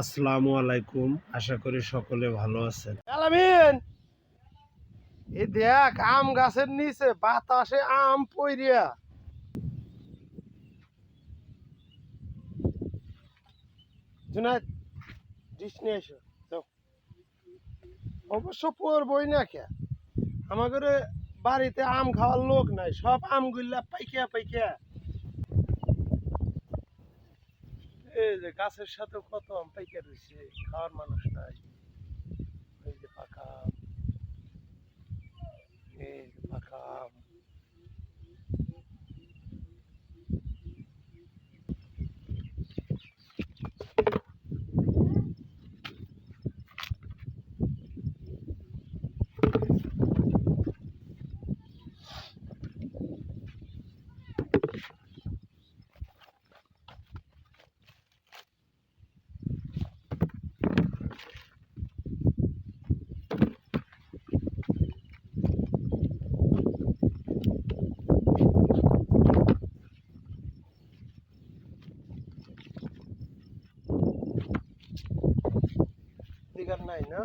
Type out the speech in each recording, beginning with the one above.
আসসালামু আলাইকুম। আশা করি সকলে ভালো আছেন। আলামিন! দেখ, আম গাছের নিচে বাতাসে আম পইরিয়া জুনাইদ এসো অবশ্য পড়বই না কে? আমাদের বাড়িতে আম খাওয়ার লোক নাই, সব আমগুলা পাইকিয়া পাইকিয়া এই যে গাছের সাথে কত আম পাইকিয়া রয়েছে, খাওয়ার মানুষ নাই এই যে পাকা, এই পাকা আম। নাই না?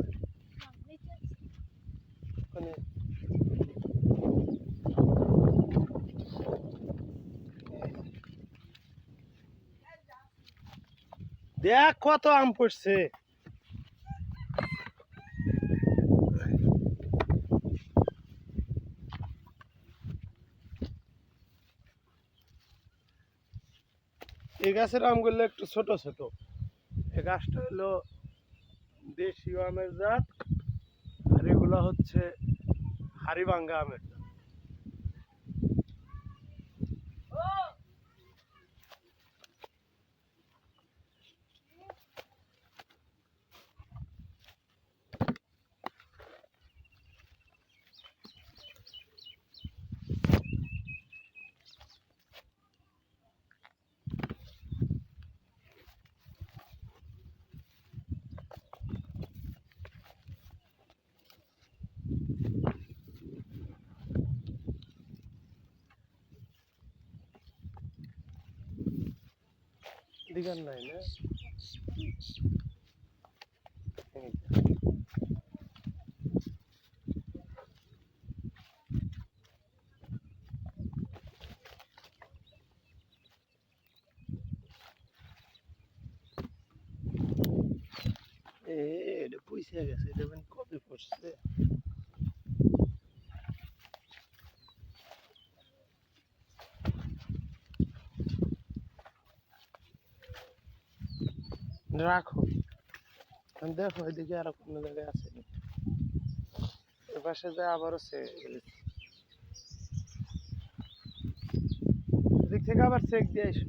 দেখ কত আম পড়ছে। এই গাছের আমগুলো একটু ছোট ছোট। এই গাছটা হলো দেশীয় আমের জাত আর এগুলো হচ্ছে হারিবাঙ্গা আমের জাত। দিঘার নাই না? এটা পয়সা গেছে এটা মানে কবে পড়ছে? রাখো। দেখো এদিকে আরও কোনো জায়গায় আছে। এপাশে যে আবারও সে দিক থেকে আবার চেক দিয়ে এসো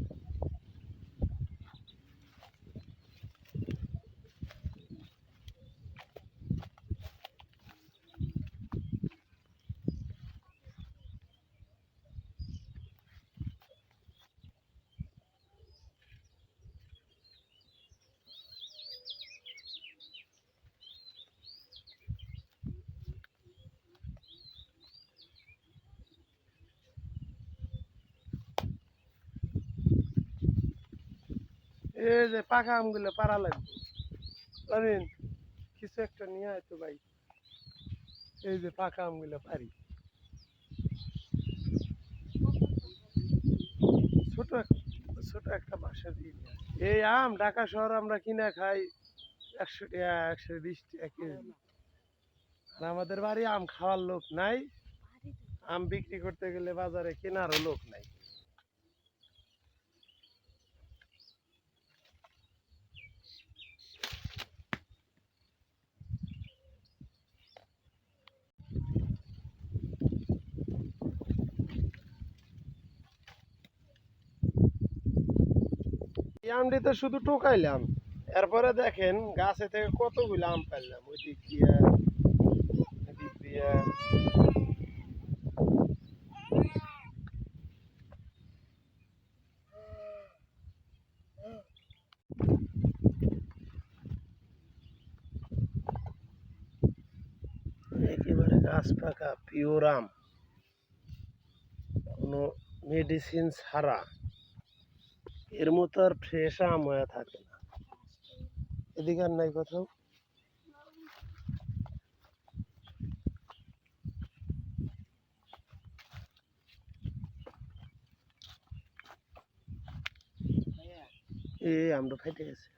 এই যে পাকা আমগুলো পারা লাগবে। আমিন কিছু একটা নিয়ে আয় তো ভাই। এই যে পাকা আমগুলো পারি ছোট ছোট একটা বাসা দিয়ে এই আম ঢাকা শহর আমরা কিনা খাই একশো টাকা, একশো বিশ টাকা আর আমাদের বাড়ি আম খাওয়ার লোক নাই। আম বিক্রি করতে গেলে বাজারে কেনারও লোক নাই। এই আমটি তো শুধু টোকাইলাম এরপরে দেখেন গাছে থেকে কতগুলো আম পাইলাম। ওই দিক দিয়ে এদিক দিয়ে। গাছ পাকা পিওর আম। কোনো মেডিসিন ছাড়া। এর মতো আর ফ্রেশ আম হয়ে থাকে না। এদিকে আর নাই কোথাও। এই আমরা ফাইটে গেছে।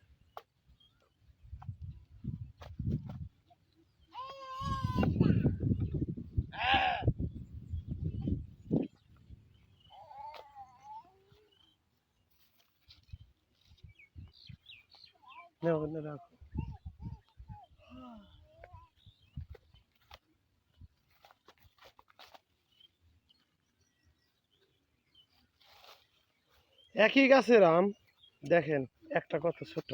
একই গাছের আম দেখেন একটা কথা ছোট।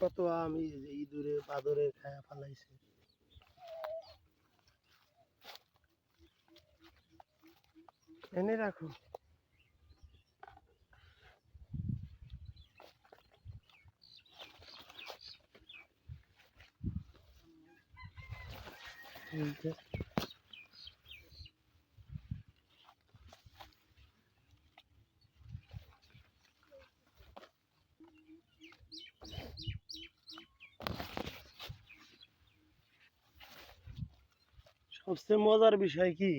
কত আম ইঁদুরে বাদরে খায়া ফালাইছে এনে রাখো এই যে। সবচেয়ে মজার বিষয় কি?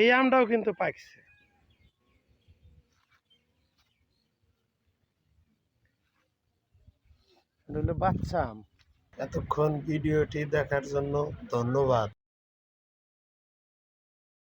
এই আমটাও কিন্তু পাকছে বাচ্চা আম। এতক্ষণ ভিডিওটি দেখার জন্য ধন্যবাদ।